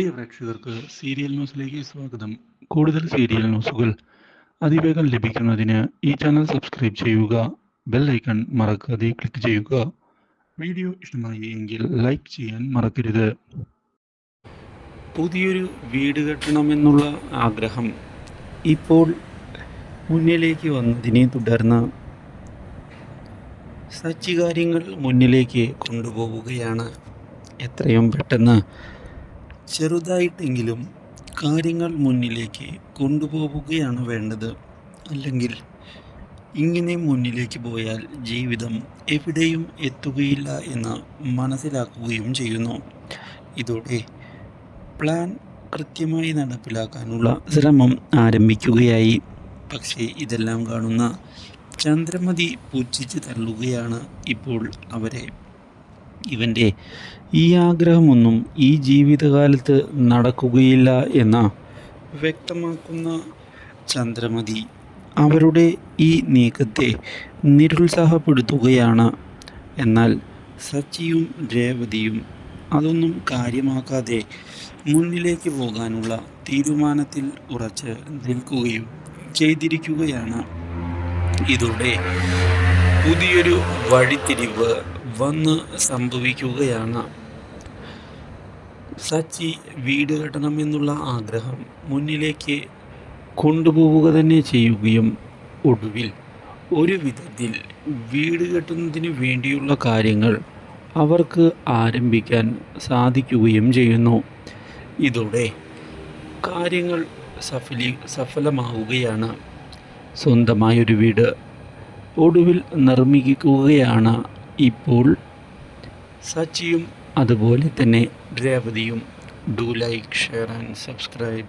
പ്രിയ പ്രേക്ഷകർക്ക് സീരിയൽ ന്യൂസിലേക്ക് സ്വാഗതം. കൂടുതൽ സീരിയൽ ന്യൂസുകൾ അതിവേഗം ലഭിക്കുന്നതിന് ഈ ചാനൽ സബ്സ്ക്രൈബ് ചെയ്യുക ബെൽ ഐക്കൺ മറക്കാതെ ക്ലിക്ക് ചെയ്യുക. വീഡിയോ ഇഷ്ടമായി എങ്കിൽ ലൈക്ക് ചെയ്യാൻ മറക്കരുത്. പുതിയൊരു വീട് കെട്ടണമെന്നുള്ള ആഗ്രഹം ഇപ്പോൾ മുന്നിലേക്ക് വന്നതിനെ തുടർന്ന് സച്ചി കാര്യങ്ങൾ മുന്നിലേക്ക് കൊണ്ടുപോവുകയാണ്. എത്രയും പെട്ടെന്ന് ചെറുതായിട്ടെങ്കിലും കാര്യങ്ങൾ മുന്നിലേക്ക് കൊണ്ടുപോവുകയാണ് വേണ്ടത്. അല്ലെങ്കിൽ ഇങ്ങനെ മുന്നിലേക്ക് പോയാൽ ജീവിതം എവിടെയും എത്തുകയില്ല എന്ന് മനസ്സിലാക്കുകയും ചെയ്യുന്നു. ഇതോടെ പ്ലാൻ കൃത്യമായി നടപ്പിലാക്കാനുള്ള ശ്രമം ആരംഭിക്കുകയായി. പക്ഷേ ഇതെല്ലാം കാണുന്ന ചന്ദ്രമതി പുച്ഛിച്ച് തള്ളുകയാണ് ഇപ്പോൾ അവരെ ഇവന്റെ ഈ ആഗ്രഹമൊന്നും ഈ ജീവിതകാലത്ത് നടക്കുകയില്ല എന്ന വ്യക്തമാക്കുന്ന ചന്ദ്രമതി അവരുടെ ഈ നീക്കത്തെ നിരുത്സാഹപ്പെടുത്തുകയാണ്. എന്നാൽ സച്ചിയും രേവതിയും അതൊന്നും കാര്യമാക്കാതെ മുന്നിലേക്ക് പോകാനുള്ള തീരുമാനത്തിൽ ഉറച്ച് നിൽക്കുകയും ചെയ്തിരിക്കുകയാണ്. ഇതോടെ പുതിയൊരു വഴിത്തിരിവ് വന്ന് സംഭവിക്കുകയാണ്. സച്ചി വീട് കെട്ടണമെന്നുള്ള ആഗ്രഹം മുന്നിലേക്ക് കൊണ്ടുപോവുക തന്നെ ചെയ്യുകയും ഒടുവിൽ ഒരു വിധത്തിൽ വീട് കെട്ടുന്നതിന് വേണ്ടിയുള്ള കാര്യങ്ങൾ അവർക്ക് ആരംഭിക്കാൻ സാധിക്കുകയും ചെയ്യുന്നു. ഇതോടെ കാര്യങ്ങൾ സഫലി സഫലമാവുകയാണ്. സ്വന്തമായൊരു വീട് ഒടുവിൽ നിർമ്മിക്കുകയാണ് ഇപ്പോൾ സച്ചിയും അതുപോലെ തന്നെ രേവതിയും do like share and subscribe